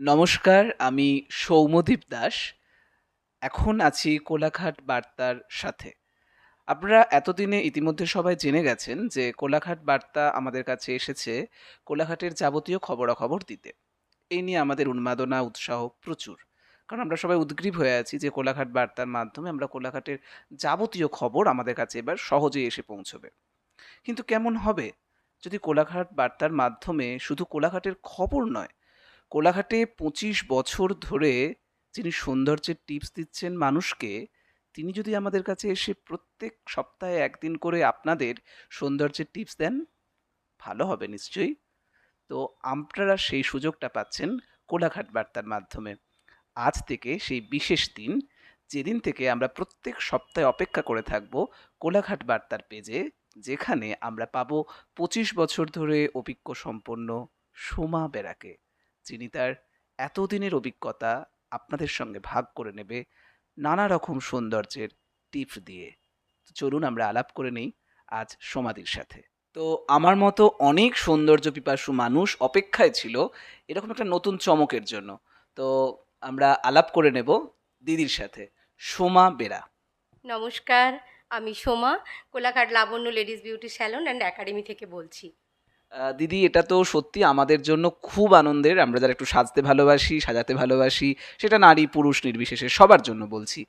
নমস্কার, আমি সৌম্যদীপ দাস। এখন আছি কোলাঘাট বার্তার সাথে। আপনারা এতদিনে ইতিমধ্যে সবাই জেনে গেছেন যে কোলাঘাট বার্তা আমাদের কাছে এসেছে কোলাঘাটের যাবতীয় খবরাখবর দিতে। এই নিয়ে আমাদের উন্মাদনা, উৎসাহ প্রচুর। কারণ আমরা সবাই উদ্গ্রীব হয়ে আছি যে কোলাঘাট বার্তার মাধ্যমে আমরা কোলাঘাটের যাবতীয় খবর আমাদের কাছে এবার সহজেই এসে পৌঁছবে। কিন্তু কেমন হবে? যদি কোলাঘাট বার্তার মাধ্যমে শুধু কোলাঘাটের খবর নয় কোলাঘাটে পঁচিশ বছর ধরে যিনি সৌন্দর্যের টিপস দিচ্ছেন মানুষকে, তিনি যদি আমাদের কাছে এসে প্রত্যেক সপ্তাহে একদিন করে আপনাদের সৌন্দর্যের টিপস দেন, ভালো হবে নিশ্চয়ই। তো আপনারা সেই সুযোগটা পাচ্ছেন কোলাঘাট বার্তার মাধ্যমে। আজ থেকে সেই বিশেষ দিন, যেদিন থেকে আমরা প্রত্যেক সপ্তাহে অপেক্ষা করে থাকব কোলাঘাট বার্তার পেজে, যেখানে আমরা পাবো পঁচিশ বছর ধরে অভিজ্ঞ সম্পন্ন সোমা বেরাকে যিনি তার এতদিনের অভিজ্ঞতা আপনাদের সঙ্গে ভাগ করে নেবে নানা রকম সৌন্দর্যের টিপস দিয়ে। চলুন আমরা আলাপ করে নেই আজ সমাধির সাথে। তো আমার মতো অনেক সৌন্দর্য পিপাসু মানুষ অপেক্ষায় ছিল এরকম একটা নতুন চমকের জন্য। তো আমরা আলাপ করে নেব দিদির সাথে, সোমা বেরা। নমস্কার, আমি Soma, Kolaghat Labanya ladies beauty salon and academy থেকে বলছি। দিদি, এটা তো সত্যি আমাদের জন্য খুব আনন্দের। আমরা যারা একটু সাজতে ভালোবাসি, সাজাতে ভালোবাসি, সেটা নারী, পুরুষ, নির্বিশেষে সবার জন্য বলছি।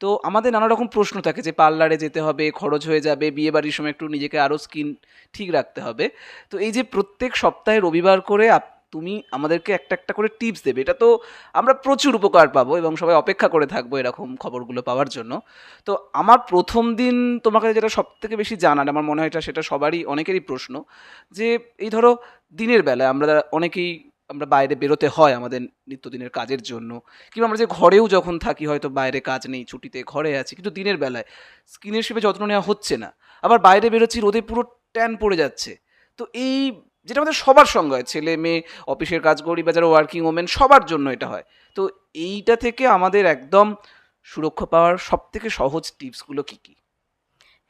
তো আমাদের নানা রকম প্রশ্ন থাকে যে পার্লারে যেতে হবে, খরচ হয়ে যাবে বিয়ে বাড়ির সময় একটু নিজেকে আরও স্কিন ঠিক রাখতে হবে। তো এই যে প্রত্যেক সপ্তাহে রবিবার করে তুমি আমাদেরকে একটা একটা করে টিপস দেবে। এটা তো আমরা প্রচুর উপকার পাবো এবং সবাই অপেক্ষা করে থাকব এরকম খবরগুলো পাওয়ার জন্য। তো আমার প্রথম দিন তোমাকে যেটা সব থেকে বেশি জানার, আমার মনে হয় এটা সেটা সবারই, অনেকেরই প্রশ্ন যে, এই ধরো দিনের বেলায় আমরা অনেকেই আমরা বাইরে বেরোতে হয় আমাদের নিত্যদিনের কাজের জন্য। কিংবা আমরা যে ঘরেও যখন থাকি হয়তো বাইরে কাজ নেই, ছুটিতে ঘরে আছি, কিন্তু দিনের বেলায় স্কিনের সেবে যত্ন নেওয়া হচ্ছে না। আবার বাইরে বেরোচ্ছি, রোদে পুরো ট্যান পড়ে যাচ্ছে। তো এই যেটা আমাদের সবার সঙ্গে হয়, ছেলে মেয়ে, অফিসের কাজ করি বা যারা ওয়ার্কিং ওমেন সবার জন্য এটা হয়। তো এইটা থেকে আমাদের একদম সুরক্ষা পাওয়ার সব থেকে সহজ টিপসগুলো কী কী?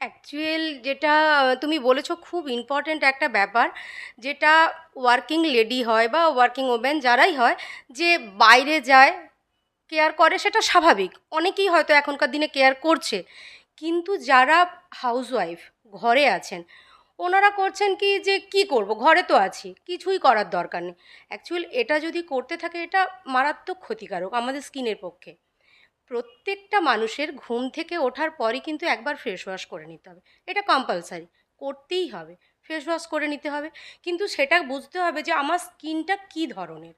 অ্যাকচুয়াল যেটা তুমি বলেছ খুব ইম্পর্ট্যান্ট একটা ব্যাপার, যেটা ওয়ার্কিং লেডি হয় বা ওয়ার্কিং ওমেন যারাই হয়, যে বাইরে যায় কেয়ার করে সেটা স্বাভাবিক। অনেকেই হয়তো এখনকার দিনে কেয়ার করছে, কিন্তু যারা হাউসওয়াইফ ঘরে আছেন ওনারা করছেন কি যে কি করব? ঘরে তো আছি, কিছুই করার দরকার নেই। অ্যাকচুয়াল এটা যদি করতে থাকে, এটা মারাত্মক ক্ষতিকারক আমাদের স্কিনের পক্ষে। প্রত্যেকটা মানুষের ঘুম থেকে ওঠার পরই কিন্তু একবার ফেস ওয়াশ করে নিতে হবে। এটা কম্পালসারি করতেই হবে। ফেস ওয়াশ করে নিতে হবে। কিন্তু সেটা বুঝতে হবে যে আমার স্কিনটা কী ধরনের?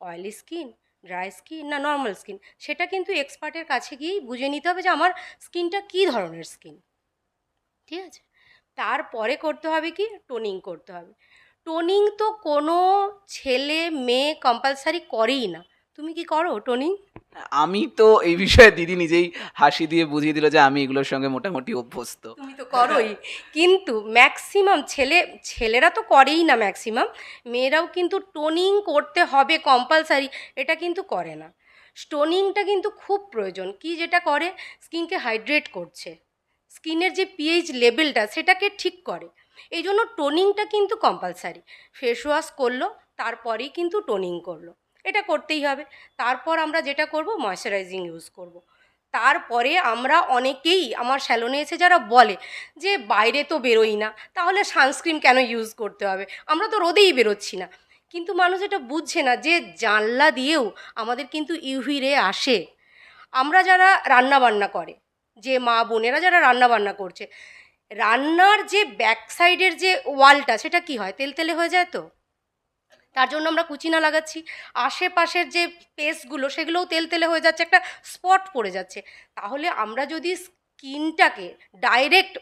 অয়েলি স্কিন ড্রাই স্কিন না নর্মাল স্কিন সেটা কিন্তু এক্সপার্টের কাছে গিয়েই বুঝে নিতে হবে যে আমার স্কিনটা কী ধরনের স্কিন ঠিক আছে? তারপরে করতে হবে কি? টোনিং করতে হবে। টোনিং তো কোনো ছেলে মেয়ে কম্পালসারি করেই না। তুমি কি করো টোনিং আমি তো এই বিষয়ে দিদি নিজেই হাসি দিয়ে বুঝিয়ে দিল যে আমি এগুলোর সঙ্গে মোটামুটি অভ্যস্ত। তুমি তো করোই। কিন্তু ম্যাক্সিমাম ছেলে ছেলেরা তো করেই না ম্যাক্সিমাম মেয়েরাও কিন্তু টোনিং করতে হবে কম্পালসারি এটা কিন্তু করে না। স্টোনিংটা কিন্তু খুব প্রয়োজন। কি যেটা করে? স্কিনকে হাইড্রেট করছে। স্কিনের যে পিএইচ লেভেলটা সেটাকে ঠিক করে। এই জন্য টোনিংটা কিন্তু কম্পালসারি ফেস ওয়াশ করল, তারপরেই কিন্তু টোনিং করল। এটা করতেই হবে। তারপর আমরা যেটা করব ময়শ্চারাইজিং ইউজ করব। তারপরে আমরা অনেকেই, আমার স্যালনে এসে যারা বলে যে, বাইরে তো বেরোই না, তাহলে সানস্ক্রিন কেন ইউজ করতে হবে? আমরা তো রোদেই বেরোচ্ছি না। কিন্তু মানুষ এটা বুঝছে না যে, জানলা দিয়েও আমাদের কিন্তু ইউভি রে আসে। আমরা যারা রান্না বান্না করে যে মা বোনেরা যারা রান্না বান্না করছে, রান্নার যে ব্যাক সাইডের যে ওয়ালটা, সেটা কি হয়? তেলতেলে হয়ে যায় তো? তার জন্য আমরা কুচিনা লাগাচ্ছি। আশেপাশের যে পেস্টগুলো, সেগুলোও তেলতেলে হয়ে যাচ্ছে, একটা স্পট পড়ে যাচ্ছে। তাহলে আমরা যদি স্কিনটাকে ডাইরেক্ট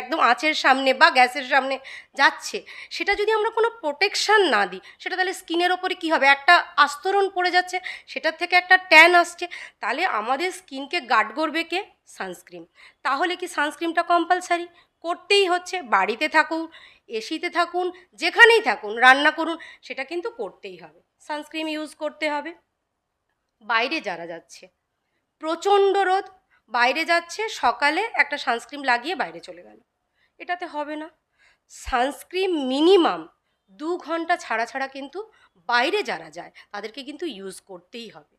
একদম আঁচের সামনে বা গ্যাসের সামনে যাচ্ছে, সেটা যদি আমরা কোনো প্রোটেকশান না দিই, সেটা তাহলে স্কিনের ওপরে কী হবে? একটা আস্তরণ পড়ে যাচ্ছে, সেটার থেকে একটা ট্যান আসছে। তাহলে আমাদের স্কিনকে গার্ড করবে কে? সানস্ক্রিন। তাহলে কি সানস্ক্রিনটা কম্পালসারি করতেই হচ্ছে, বাড়িতে থাকুন, এসিতে থাকুন, যেখানেই থাকুন, রান্না করুন, সেটা কিন্তু করতেই হবে। সানস্ক্রিন ইউজ করতে হবে। বাইরে যারা যাচ্ছে, প্রচণ্ড রোদ, বাইরে যাচ্ছে, সকালে একটা সানস্ক্রিন লাগিয়ে বাইরে চলে গেল। এটাতে হবে না। সানস্ক্রিন মিনিমাম দু ঘণ্টা ছাড়া ছাড়া কিন্তু বাইরে যারা যায়, তাদেরকে কিন্তু ইউজ করতেই হবে।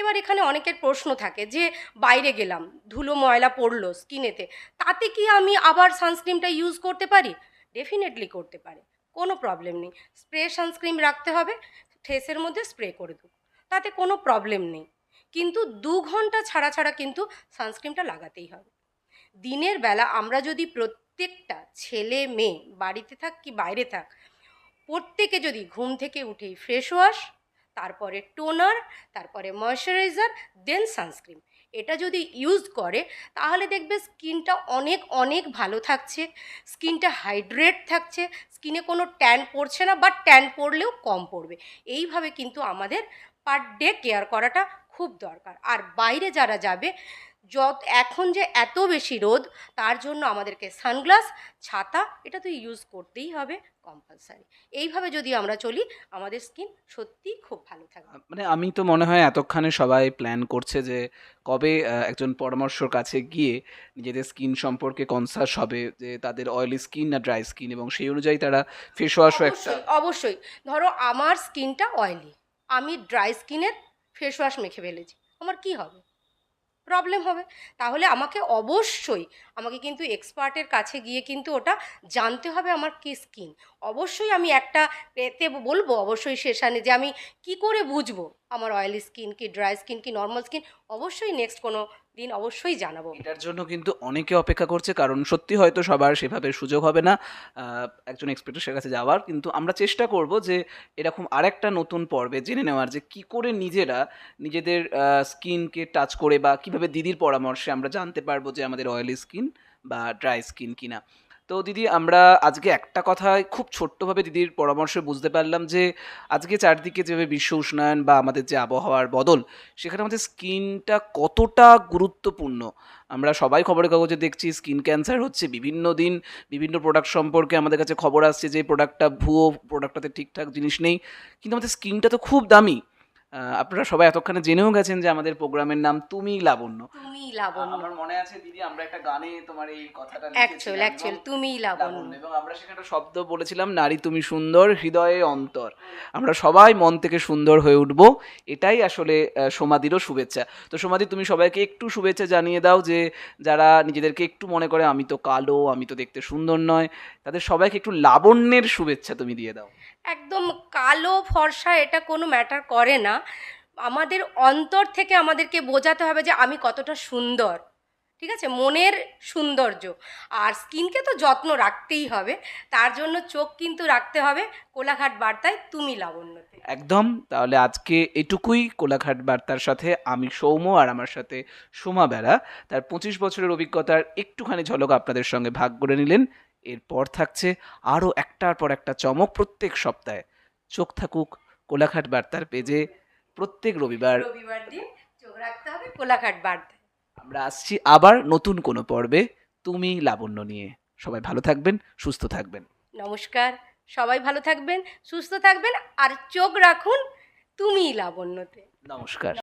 এবার এখানে অনেকের প্রশ্ন থাকে যে, বাইরে গেলাম, ধুলো ময়লা পড়ল স্কিনেতে, তাতে কি আমি আবার সানস্ক্রিনটা ইউজ করতে পারি? ডেফিনেটলি করতে পারে, কোনো প্রবলেম নেই। স্প্রে সানস্ক্রিন রাখতে হবে ফেসের মধ্যে স্প্রে করে দেবো, তাতে কোনো প্রবলেম নেই। কিন্তু দু ঘণ্টা ছাড়া ছাড়া কিন্তু সানস্ক্রিনটা লাগাতেই হবে। দিনের বেলা আমরা যদি প্রত্যেকটা ছেলে মেয়ে বাড়িতে থাক কি বাইরে থাক, প্রত্যেকে যদি ঘুম থেকে উঠেই ফ্রেশ ওয়াশ তারপরে টোনার, তারপরে ময়শ্চারাইজার, দেন সানস্ক্রিন। এটা যদি ইউজ করে, তাহলে দেখবে স্কিনটা অনেক অনেক ভালো থাকছে। স্কিনটা হাইড্রেট থাকছে। স্কিনে কোনো ট্যান পড়ছে না বা ট্যান পড়লেও কম পড়বে। এইভাবে কিন্তু আমাদের পার ডে কেয়ার করাটা খুব দরকার। আর বাইরে যারা যাবে যত এখন যে এত বেশি রোদ তার জন্য আমাদেরকে সানগ্লাস ছাতা এটা তো ইউজ করতেই হবে কম্পালসারি এইভাবে যদি আমরা চলি আমাদের স্কিন সত্যিই খুব ভালো থাকবে। মানে আমি তো মনে হয় এতক্ষণে সবাই প্ল্যান করছে যে কবে একজন পরামর্শর কাছে গিয়ে নিজেদের স্কিন সম্পর্কে কনসাস হবে যে তাদের অয়েলি স্কিন না ড্রাই স্কিন এবং সেই অনুযায়ী তারা ফেস ওয়াশও একটা অবশ্যই অবশ্যই। ধরো আমার স্কিনটা অয়েলি আমি ড্রাই স্কিনের ফেস ওয়াশ মেখে ফেলেছি আমার কি হবে? প্রবলেম হবে। তাহলে আমাকে অবশ্যই, আমাকে কিন্তু এক্সপার্টের কাছে গিয়ে কিন্তু ওটা জানতে হবে আমার কি স্কিন অবশ্যই আমি একটা পেতে বলব, অবশ্যই সেশানে যে আমি কি করে বুঝব আমার অয়েলি স্কিন কি ড্রাই স্কিন কি নর্মাল স্কিন অবশ্যই নেক্সট কোনো দিন অবশ্যই জানাব। এটার জন্য কিন্তু অনেকে অপেক্ষা করছে, কারণ সত্যি হয়তো সবার সেভাবে সুযোগ হবে না একজন এক্সপেক্টের কাছে যাওয়ার। কিন্তু আমরা চেষ্টা করব যে এরকম আরেকটা নতুন পর্বে জেনে নেওয়ার, যে কি করে নিজেরা নিজেদের স্কিনকে টাচ করে বা কীভাবে দিদির পরামর্শে আমরা জানতে পারব যে আমাদের অয়েলি স্কিন বা ড্রাই স্কিন কিনা। তো দিদি, আমরা আজকে একটা কথায় খুব ছোট্টভাবে দিদির পরামর্শে বুঝতে পারলাম যে, আজকে চারদিকে যেভাবে বিশ্ব উষ্ণায়ন বা আমাদের যে আবহাওয়ার বদল, সেখানে আমাদের স্কিনটা কতটা গুরুত্বপূর্ণ? আমরা সবাই খবরের কাগজে দেখছি স্কিন ক্যান্সার হচ্ছে বিভিন্ন দিন, বিভিন্ন প্রোডাক্ট সম্পর্কে আমাদের কাছে খবর আসছে যে প্রোডাক্টটা ভুয়ো প্রোডাক্টটাতে ঠিকঠাক জিনিস নেই, কিন্তু আমাদের স্কিনটা তো খুব দামি। আপনারা সবাই এতক্ষণে জেনেও গেছেন যে আমাদের প্রোগ্রামের নাম তুমি লাবণ্য। তুমি লাবণ্য। আমার মনে আছে দিদি আমরা একটা গানে তোমার এই কথাটা অ্যাকচুয়াল অ্যাকচুয়াল তুমি লাবণ্য। এবং আমরা সেখানে শব্দ বলেছিলাম নারী তুমি সুন্দর হৃদয়ে অন্তর। আমরা সবাই মন থেকে সুন্দর হয়ে উঠব এটাই আসলে আহ, সমাধিরও শুভেচ্ছা। তো সমাধি তুমি সবাইকে একটু শুভেচ্ছা জানিয়ে দাও যে যারা নিজেদেরকে একটু মনে করে আমি তো কালো আমি তো দেখতে সুন্দর নয় তাদের সবাইকে একটু লাবণ্যের শুভেচ্ছা তুমি দিয়ে দাও। একদম কালো ফর্সা এটা কোনো ম্যাটার করে না। আমাদের অন্তর থেকে আমাদেরকে বোঝাতে হবে যে আমি কতটা সুন্দর, ঠিক আছে? মনের সৌন্দর্য। আর স্কিনকে তো যত্ন রাখতেই হবে, তার জন্য চোখ কিন্তু রাখতে হবে। কোলাঘাট বার্তায় তুমি লাবণ্যতে। একদম, তাহলে আজকে এটুকুই কোলাঘাট বার্তার সাথে আমি সৌম আর আমার সাথে সোমা বেড়া। তার পঁচিশ বছরের অভিজ্ঞতার একটুখানি ঝলক আপনাদের সঙ্গে ভাগ করে নিলেন। এরপর থাকছে আরও একটার পর একটা চমক প্রত্যেক সপ্তাহে। চোখ থাকুক কোলাঘাট বার্তার পেজে প্রত্যেক রবিবার। রবিবার দিন চোখ রাখতে হবে কোলাঘাট বার্তায়। আমরা আসছি আবার নতুন কোনো পর্বে তুমি লাবণ্য নিয়ে। সবাই ভালো থাকবেন সুস্থ থাকবেন। নমস্কার সবাই ভালো থাকবেন সুস্থ থাকবেন আর চোখ রাখুন তুমি লাবণ্যতে। নমস্কার।